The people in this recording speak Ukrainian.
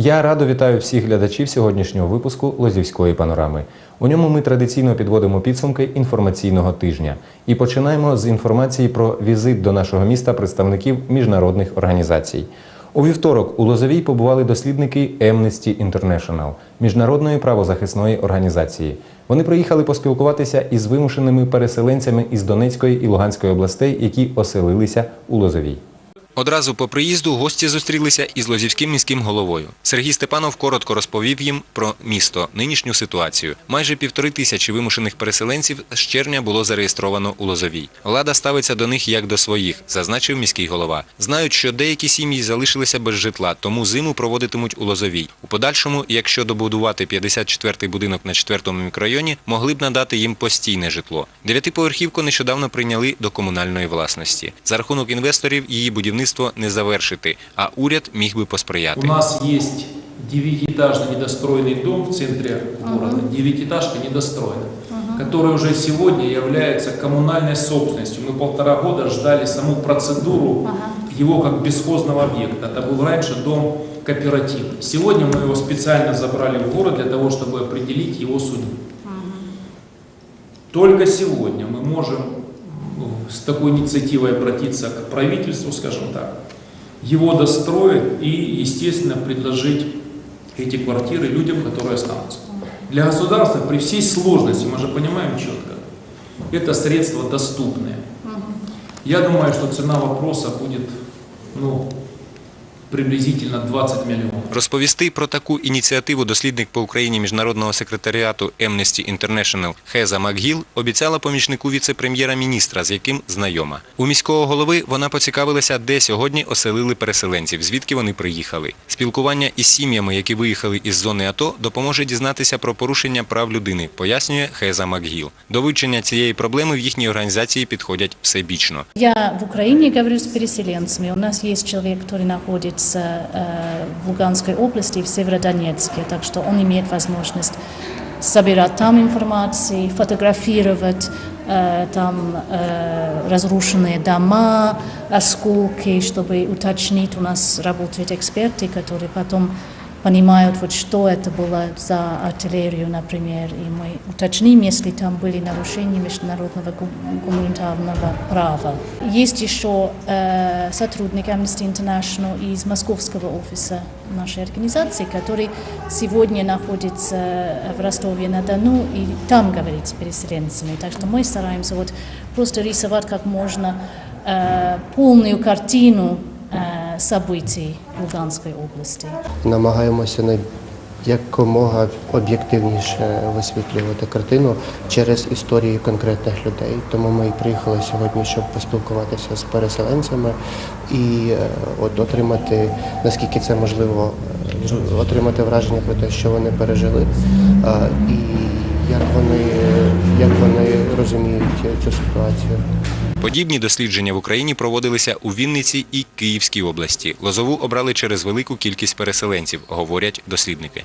Я радо вітаю всіх глядачів сьогоднішнього випуску Лозівської панорами. У ньому ми традиційно підводимо підсумки інформаційного тижня і починаємо з інформації про візит до нашого міста представників міжнародних організацій. У вівторок у Лозовій побували дослідники Amnesty International – міжнародної правозахисної організації. Вони приїхали поспілкуватися із вимушеними переселенцями із Донецької і Луганської областей, які оселилися у Лозовій. Одразу по приїзду гості зустрілися із Лозівським міським головою. Сергій Степанов коротко розповів їм про місто, нинішню ситуацію. Майже півтори тисячі вимушених переселенців з червня було зареєстровано у Лозовій. Влада ставиться до них як до своїх, зазначив міський голова. Знають, що деякі сім'ї залишилися без житла, тому зиму проводитимуть у Лозовій. У подальшому, якщо добудувати 54-й будинок на 4-му мікрорайоні, могли б надати їм постійне житло. Дев'ятиповерхівку нещодавно прийняли до комунальної власності. За рахунок інвесторів її будівництво не завершити, а уряд міг би У посприяти. нас есть девятиэтажный недостроенный дом в центре города, девятиэтажка недостроена, который уже сегодня является коммунальной собственностью. Мы полтора года ждали саму процедуру его как бесхозного объекта. Это был раньше дом кооператив. Сегодня мы его специально забрали в город для того, чтобы определить его судьбу. Только сегодня мы можем ну, с такой инициативой обратиться к правительству, скажем так, его достроить и, естественно, предложить эти квартиры людям, которые останутся. Для государства при всей сложности, мы же понимаем четко, это средства доступные. Я думаю, что цена вопроса будет ну, приблизительно 20 миллионов. Розповісти про таку ініціативу дослідник по Україні міжнародного секретаріату Amnesty International Хеза Макгіл обіцяла помічнику віце-прем'єра-міністра, з яким знайома. У міського голови вона поцікавилася, де сьогодні оселили переселенців, звідки вони приїхали. Спілкування із сім'ями, які виїхали із зони АТО, допоможе дізнатися про порушення прав людини, пояснює Хеза Макгіл. До вивчення цієї проблеми в їхній організації підходять всебічно. Я в Украине говорю с переселенцами. У нас есть человек, который находится э, в Луганской области, в Северодонецке, так что он имеет возможность собирать там информации, фотографировать э, там э, разрушенные дома, осколки, чтобы уточнить. У нас работают эксперты, которые потом понимают, вот что это было за артиллерию, например, и мы уточним, если там были нарушения международного гум- гуманитарного права. Есть еще э, сотрудник Amnesty International из московского офиса нашей организации, который сегодня находится в Ростове-на-Дону и там говорит с переселенцами. Так что мы стараемся вот просто рисовать как можно э, полную картину событий в Луганской области. намагаємося най- якомога об'єктивніше висвітлювати картину через історії конкретних людей. Тому ми і приїхали сьогодні, щоб поспілкуватися з переселенцями і е, от отримати, наскільки це можливо, е, отримати враження про те, що вони пережили, і як вони, як вони розуміють цю ситуацію. Подібні дослідження в Україні проводилися у Вінниці і Київській області. Лозову обрали через велику кількість переселенців, говорять дослідники.